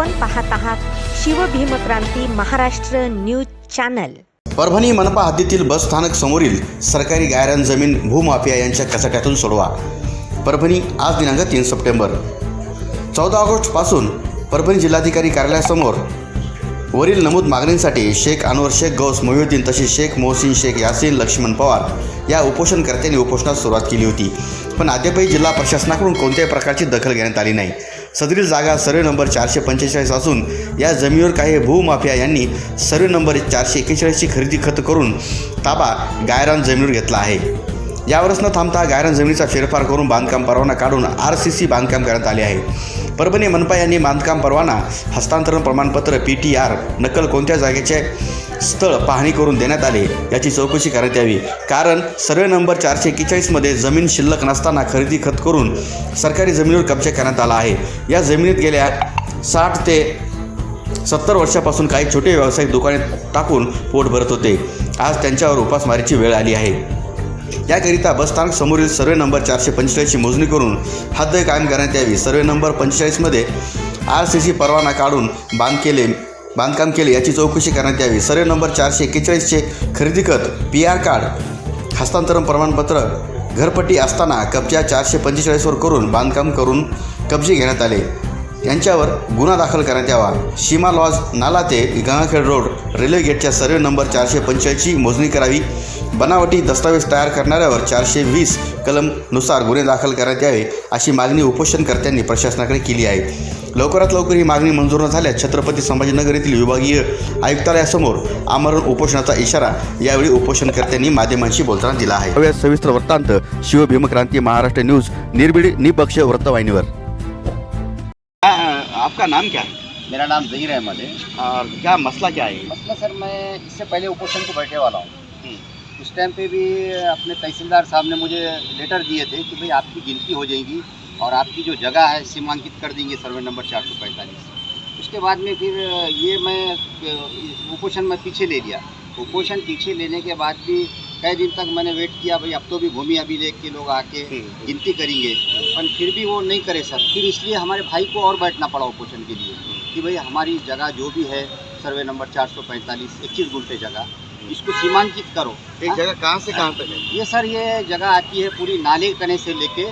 आपण पाहत आहात शिवभीमक्रांती महाराष्ट्र न्यूज चॅनल. परभणी मनपा हद्दीतील बस स्थानक समोरील सरकारी गायरान जमीन भूमाफिया यांच्या कचाट्यातून सोडवा. परभणी आज दिनांक तीन सप्टेंबर. चौदा ऑगस्टपासून परभणी जिल्हाधिकारी कार्यालयासमोर वरील नमूद मागणींसाठी शेख अनवर शेख गौस मोहिउद्दीन तसेच शेख मोहसिन शेख यासीन लक्ष्मण पवार या उपोषणकर्त्यांनी उपोषणास सुरुवात केली होती. पण अद्यापही जिल्हा प्रशासनाकडून कोणत्याही प्रकारची दखल घेण्यात आली नाही. सदरील जागा सर्वे नंबर चारशे पंचेचाळीस असून या जमिनीवर काही भूमाफिया यांनी सर्वे नंबर चारशे एक्केचाळीसची खरेदी खत करून ताबा गायरान जमिनीवर घेतला आहे. यावरच न थांबता गायरन जमिनीचा फेरफार करून बांधकाम परवाना काढून आर सी सी बांधकाम करण्यात आले आहे. परभणी मनपा यांनी बांधकाम परवाना हस्तांतरण प्रमाणपत्र पी टी आर नकल कोणत्या जागेचे स्थळ पाहणी करून देण्यात आले याची चौकशी करण्यात यावी. कारण सर्वे नंबर चारशे एक्केचाळीसमध्ये जमीन शिल्लक नसताना खरेदी खत करून सरकारी जमिनीवर कब्जा करण्यात आला आहे. या जमिनीत गेल्या साठ ते सत्तर वर्षापासून काही छोटे व्यावसायिक दुकाने टाकून पोट भरत होते. आज त्यांच्यावर उपासमारीची वेळ आली आहे. याकरिता बसस्थानक समोरील सर्वे नंबर चारशे पंचेचाळीसची मोजणी करून हद्द कायम करण्यात यावी. सर्वे नंबर पंचेचाळीसमध्ये आर सी सी परवाना काढून बांध केले बांधकाम केले याची चौकशी करण्यात यावी. सर्वे नंबर चारशे एक्केचाळीसचे खरेदी खत पी आर कार्ड हस्तांतरण प्रमाणपत्र घरपट्टी असताना कब्जा चारशे पंचेचाळीसवर करून बांधकाम करून कब्जे घेण्यात आले. यांच्यावर गुन्हा दाखल करण्यात यावा. सीमा लॉज नाला ते गंगाखेड रोड रेल्वे गेटच्या सर्वे नंबर चारशे पंचेचाळीसची मोजणी करावी. बनावटी दस्तावेज तयार करणाऱ्यावर चारशे वीस कलमनुसार गुन्हे दाखल करण्यात यावे अशी मागणी उपोषणकर्त्यांनी प्रशासनाकडे केली आहे. लवकरात लवकर ही मागणी मंजूर न झाल्यास छत्रपती संभाजीनगर येथील विभागीय आयुक्तालयासमोर आमरण उपोषणाचा इशारा यावेळी उपोषणकर्त्यांनी माध्यमांशी बोलताना दिला आहे. सविस्तर वृत्तांत शिवभीमक्रांती महाराष्ट्र न्यूज निर्भीड निपक्ष वृत्तवाहिनीवर आपका नाम क्या है? मेरा नाम जहीर अहमद है। और क्या मसला क्या है? मसला सर मैं इससे पहले उपोषण को बैठे वाला हूँ। उस टाइम पे भी अपने तहसीलदार साहब ने मुझे लेटर दिए थे कि भाई आपकी गिनती हो जाएगी और आपकी जो जगह है सीमांकित कर देंगे सर्वे नंबर चार सौ पैंतालीस। उसके बाद में फिर ये मैं उपोषण में पीछे ले लिया। उपोषण पीछे लेने के बाद भी कई दिन तक मैंने वेट किया भाई अब तो भी भूमि अभिलेख के लोग आके गिनती करेंगे। पर फिर भी वो नहीं करे सर। फिर इसलिए हमारे भाई को और बैठना पड़ा उपोषण के लिए कि भाई हमारी जगह जो भी है सर्वे नंबर चार सौ पैंतालीस इक्कीस गुंटे जगह। इसको सीमांकित करो। एक हाँ? जगह कहाँ से कहाँ तक है? ये सर ये जगह आती है पूरी नाले कने से लेके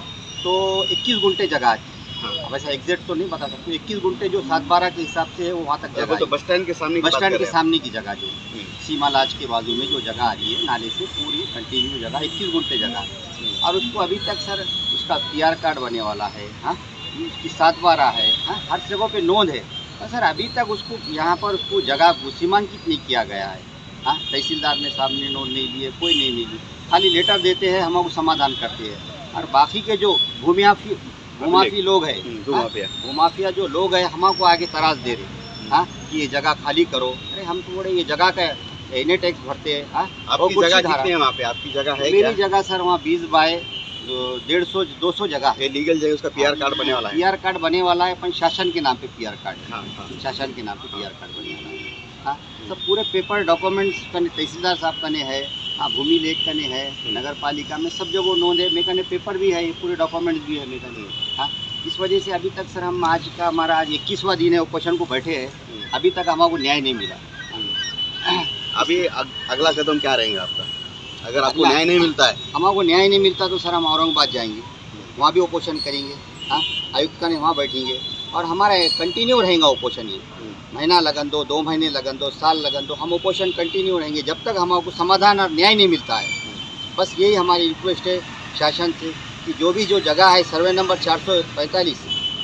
तो 21 घंटे जगह आती है। हाँ। ऐसा एग्जैक्ट तो नहीं बता सकते। 21 घंटे जो सात बारह के हिसाब से है वो वहाँ तक जगह तो बस स्टैंड के सामने बस स्टैंड के सामने की जगह जो हम्म, सीमा लाज के बाजू में जो जगह आ रही है नाले से पूरी कंटिन्यू जगह इक्कीस घंटे जगह। और उसको अभी तक सर उसका पी कार्ड बने वाला है हाँ? उसकी सात बारह है हाँ? हर जगह पे नोंद है। और सर अभी तक उसको यहाँ पर उसको जगह को सीमांकित नहीं किया गया है। हाँ तहसीलदार ने साहब ने नोंद नहीं लिए कोई नहीं नहीं खाली लेटर देते हैं हम उसको समाधान करते हैं। और बाकी के जो भूमियाफी भूमाफी लोग हैं हम्म, हाँ, भूमाफिया। जो लोग हैं हमको आगे तराश दे रहे हाँ। कि ये जगह खाली करो। अरे हम तो बोले ये जगह का एने टैक्स भरते हैं हाँ आपकी जगह कितनी है वहाँ पे? आपकी जगह है मेरी जगह सर वहाँ बीस बाय डेढ़ सौ दो सौ जगह है। लीगल जगह उसका पीआर कार्ड बने वाला है। पीआर कार्ड बने वाला है पर शासन के नाम पे पीआर कार्ड है। हाँ, हाँ। शासन के नाम पे पीआर कार्ड बने वाला है। हाँ सब पूरे पेपर डॉक्यूमेंट्स कने तहसीलदार साहब कने है हाँ भूमि लेख कने है नगर पालिका में सब जगह नोंद है। मेरे कने पेपर भी है ये पूरे डॉक्यूमेंट्स भी है मेरे कने। हाँ इस वजह से अभी तक सर हम आज का हमारा आज इक्कीसवा दिन है उपोषण को बैठे हैं। अभी तक हमको न्याय नहीं मिला। अभी अग, अगला कदम क्या रहेगा आपका? अगर आपको न्याय नहीं मिलता है? हमको न्याय नहीं मिलता तो सर हम औरंगाबाद जाएँगे। वहाँ भी उपोषण करेंगे। हाँ आयुक्त ने वहाँ बैठेंगे। और हमारा कंटिन्यू रहेगा उपोषण ये। महीना लगन दो दो महीने लगन दो साल लगन दो हम उपोषण कंटिन्यू रहेंगे जब तक हमको समाधान और न्याय नहीं मिलता है। बस यही हमारी रिक्वेस्ट है शासन से कि जो भी जो जगह है सर्वे नंबर चार सौ पैंतालीस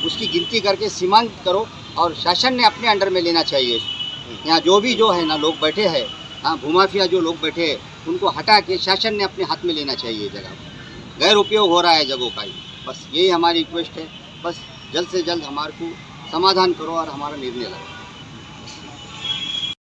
उसकी गिनती करके सीमांत करो और शासन ने अपने अंडर में लेना चाहिए। इसको। यहाँ जो भी जो है ना लोग बैठे हैं हाँ भूमाफिया जो लोग बैठे हैं उनको हटा के शासन ने अपने हाथ में लेना चाहिए जगह। गैर उपयोग हो रहा है जगहों का ही। बस यही हमारी रिक्वेस्ट है। बस जल्द से जल्द हमारे को समाधान करो और हमारा निर्णय लगाओ